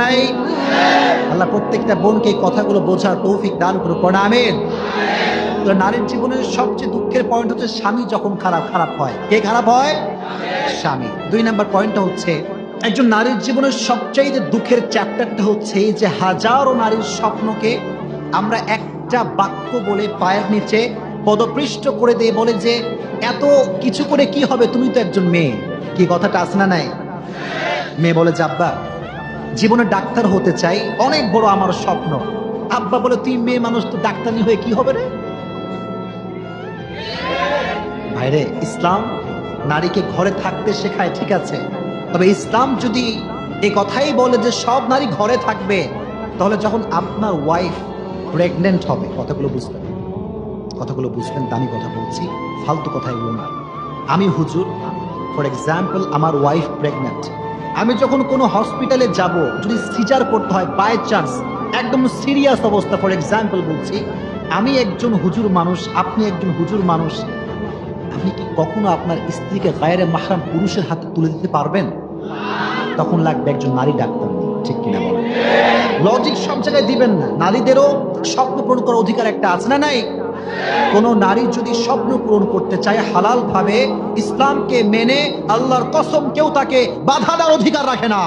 নাই। আল্লাহ প্রত্যেকটা বোনকে কথাগুলো বোঝার তৌফিক দান করে আমিন। তো নারীর জীবনের সবচেয়ে দুঃখের পয়েন্ট হচ্ছে স্বামী যখন খারাপ খারাপ হয়। কে খারাপ হয়? স্বামী। দুই নাম্বার পয়েন্টটা হচ্ছে, একজন নারীর জীবনের সবচাইতে দুঃখের চ্যাপ্টারটা হচ্ছে যে হাজারো নারীর স্বপ্নকে আমরা একটা বাক্য বলে পায়ের নিচে পদপৃষ্ট করে দিয়ে বলে যে, এত কিছু করে কি হবে? তুমি তো একজন মেয়ে। কি কথাটা আছে না নাই? মেয়ে বলে যে, আব্বা জীবনে ডাক্তার হতে চাই, অনেক বড় আমার স্বপ্ন। আব্বা বলে, তুই মেয়ে মানুষ, তো ডাক্তারনি হয়ে কি হবে রে? ভাইরে, ইসলাম নারীকে ঘরে থাকতে শেখায়, ঠিক আছে। তবে ইসলাম যদি এই কথাই বলে যে সব নারী ঘরে থাকবে, তাহলে যখন আপনার ওয়াইফ প্রেগনেন্ট হবে, কথাগুলো বুঝবেন কথাগুলো বুঝবেন দামি কথা বলছি, ফালতু কথা এগুলো না। আমি হুজুর ফর এক্সাম্পল আমার ওয়াইফ প্রেগনেন্ট আমি যখন কোনো হসপিটালে যাব, যদি সিজার করতে হয় বাই চান্স একদম সিরিয়াস অবস্থা ফর এক্সাম্পল বলছি, আমি একজন হুজুর মানুষ, আপনি একজন হুজুর মানুষ, আপনি কি কখনো আপনার স্ত্রীকে গায়ের মাহরাম পুরুষের হাতে তুলে দিতে পারবেন? তখন লাগবে একজন নারী ডাক্তার ঠিক কিনা বলেন লজিক সব জায়গায় দিবেন না। নারীদেরও স্বপ্ন পূরণ করার অধিকার একটা আছে না নাই? কোন নারী যদি স্বপ্ন পূরণ করতে চায় হালালভাবে ইসলামকে মেনে আল্লাহর কসম কেউ তাকে বাধা দেওয়ার অধিকার রাখে না।